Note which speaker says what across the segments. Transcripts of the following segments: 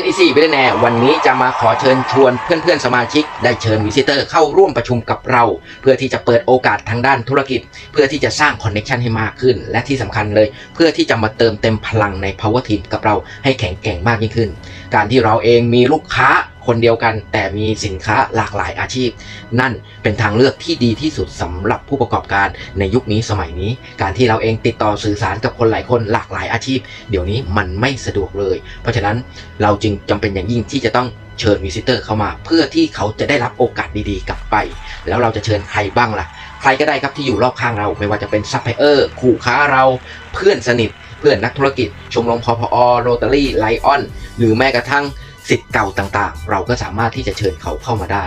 Speaker 1: NEC ไปได้แนวันนี้จะมาขอเชิญชวนเพื่อนๆสมาชิก ได้เชิญวิซิเตอร์เข้าร่วมประชุมกับเรา เพื่อที่จะเปิดโอกาสทางด้านธุรกิจ เพื่อที่จะสร้างคอนเน็ชันให้มากขึ้น และที่สำคัญเลย เพื่อที่จะมาเติมเต็มพลังใน Power Team กับเราให้แข็งแกร่งมากยิ่งขึ้น การที่เราเองมีลูกค้า คนเดียวกัน แต่มีสินค้าหลากหลายอาชีพ นั่นเป็นทางเลือกที่ดีที่สุดสำหรับผู้ประกอบการในยุคนี้สมัยนี้ การที่เราเองติดต่อสื่อสารกับคนหลายคนหลากหลายอาชีพ เดี๋ยวนี้มันไม่สะดวกเลย เพราะฉะนั้นเราจึงจำเป็นอย่างยิ่งที่จะต้องเชิญวิสิเตอร์เข้ามา เพื่อที่เขาจะได้รับโอกาสดีๆ กลับไป แล้วเราจะเชิญใครบ้างล่ะ ใครก็ได้ครับที่อยู่รอบข้างเรา ไม่ว่าจะเป็นซัพพลายเออร์คู่ค้าเราเพื่อนสนิท เพื่อนนักธุรกิจ ชมรมพพอโรตารี่ไลออน หรือแม้กระทั่ง สิทธิ์เก่าต่างๆ เราก็สามารถที่จะเชิญเขาเข้ามาได้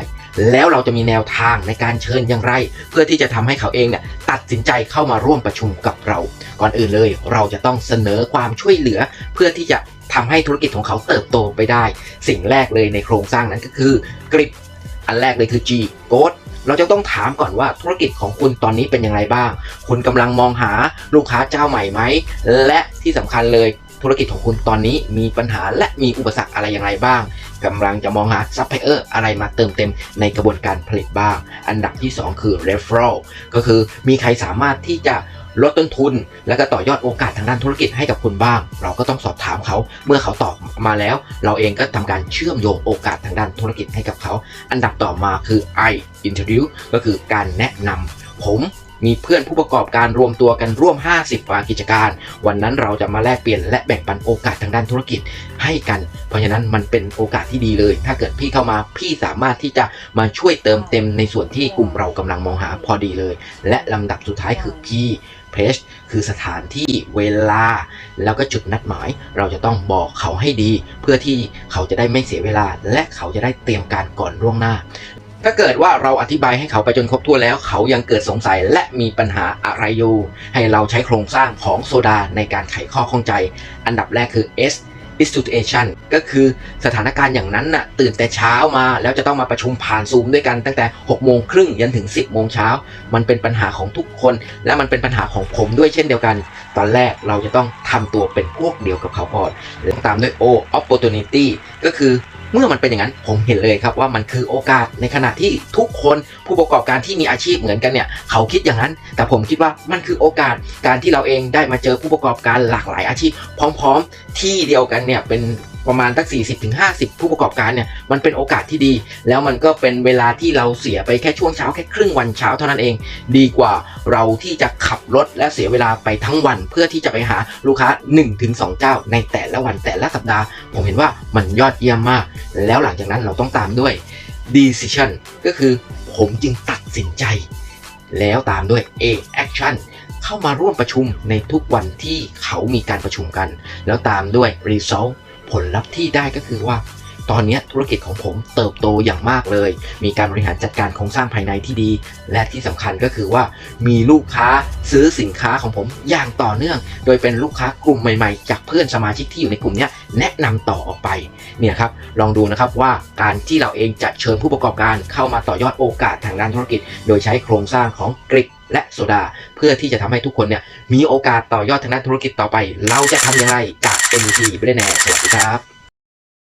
Speaker 1: แล้วเราจะมีแนวทางในการเชิญอย่างไร เพื่อที่จะทำให้เขาเองเนี่ยตัดสินใจเข้ามาร่วมประชุมกับเรา ก่อนอื่นเลย เราจะต้องเสนอความช่วยเหลือ เพื่อที่จะทำให้ธุรกิจของเขาเติบโตไปได้ สิ่งแรกเลยในโครงสร้างนั้นก็คือกริปอันแรกเลยคือ G g o เราจะต้องถามก่อนว่าธุรกิจของคุณตอนนี้เป็นอย่างไรบ้าง คุณกำลังมองหาลูกค้าเจ้าใหม่ไหม และที่สำคัญเลย ธุรกิจของคุณตอนนี้มีปัญหาและมีอุปสรรคอะไรอย่างไรบ้างกำลังจะมองหาซัพพลายเออร์อะไรมาเติมเต็มในกระบวนการผลิตบ้าง อันดับที่ 2 คือ referral ก็คือมีใครสามารถที่จะลดต้นทุน และก็ต่อยอดโอกาสทางด้านธุรกิจให้กับคุณบ้าง เราก็ต้องสอบถามเขา เมื่อเขาตอบมาแล้ว เราเองก็ทำการเชื่อมโยงโอกาสทางด้านธุรกิจให้กับเขา อันดับต่อมาคือ I introduce ก็คือการแนะนำผม มีเพื่อนผู้ประกอบการรวมตัวกันร่วม 50กว่ากิจการ วันนั้นเราจะมาแลกเปลี่ยนและแบ่งปันโอกาสทางด้านธุรกิจให้กัน เพราะฉะนั้นมันเป็นโอกาสที่ดีเลย ถ้าเกิดพี่เข้ามาพี่สามารถที่จะมาช่วยเติมเต็มในส่วนที่กลุ่มเรากำลังมองหาพอดีเลย และลำดับสุดท้ายคือ P Place คือสถานที่เวลา แล้วก็จุดนัดหมาย เราจะต้องบอกเขาให้ดี เพื่อที่เขาจะได้ไม่เสียเวลา และเขาจะได้เตรียมการก่อนล่วงหน้า ถ้าเกิดว่าเราอธิบายให้เขาไปจนครบถ้วนแล้วเขายังเกิดสงสัยและมีปัญหาอะไรอยู่ ให้เราใช้โครงสร้างของโซดาในการไขข้อข้องใจ อันดับแรกคือ S institution ก็คือสถานการณ์อย่างนั้นน่ะตื่นแต่เช้ามาแล้วจะต้องมาประชุมผ่านซูมด้วยกันตั้งแต่ 6 โมงครึ่งยันถึง 10 โมงเช้า มันเป็นปัญหาของทุกคน และมันเป็นปัญหาของผมด้วยเช่นเดียวกัน ตอนแรกเราจะต้องทำตัวเป็นพวกเดียวกับเขาก่อนแล้วตามด้วย O opportunity ก็คือ เมื่อมันเป็นอย่างนั้นผมเห็นเลยครับว่ามันคือโอกาสในขณะที่ทุกคนผู้ประกอบการที่มีอาชีพเหมือนกันเนี่ยเขาคิดอย่างนั้น แต่ผมคิดว่ามันคือโอกาสการที่เราเองได้มาเจอผู้ประกอบการหลากหลายอาชีพ พร้อม ๆ ที่เดียวกันเนี่ยเป็น ประมาณตั้ง40ถึง50 ผู้ประกอบการเนี่ยมันเป็นโอกาสที่ดี แล้วมันก็เป็นเวลาที่เราเสียไปแค่ช่วงเช้าแค่ครึ่งวันเช้าเท่านั้นเอง ดีกว่าเราที่จะขับรถและเสียเวลาไปทั้งวัน เพื่อที่จะไปหาลูกค้า 1-2 เจ้า ในแต่ละวันแต่ละสัปดาห์ ผมเห็นว่ามันยอดเยี่ยมมาก แล้วหลังจากนั้นเราต้องตามด้วย decision ก็คือผมจึงตัดสินใจ แล้วตามด้วย A action เข้ามาร่วมประชุมในทุกวันที่เขามีการประชุมกัน แล้วตามด้วย result ผลลัพธ์ที่ได้ก็คือว่า ตอนนี้ธุรกิจของผมเติบโตอย่างมากเลย มีการบริหารจัดการโครงสร้างภายในที่ดี และที่สำคัญก็คือว่า มีลูกค้าซื้อสินค้าของผมอย่างต่อเนื่อง โดยเป็นลูกค้ากลุ่มใหม่ๆ จากเพื่อนสมาชิกที่อยู่ในกลุ่มนี้แนะนำต่อออกไปเนี่ยครับลองดูนะครับว่าการที่เราเองจะเชิญผู้ประกอบการเข้ามาต่อยอดโอกาสทางด้านธุรกิจ โดยใช้โครงสร้างของกริป และโซดา เพื่อที่จะทำให้ทุกคนเนี่ยมีโอกาสต่อยอดทางด้านธุรกิจต่อไป เราจะทำอย่างไรจาก NT ไม่ได้แน่สวัสดีครับ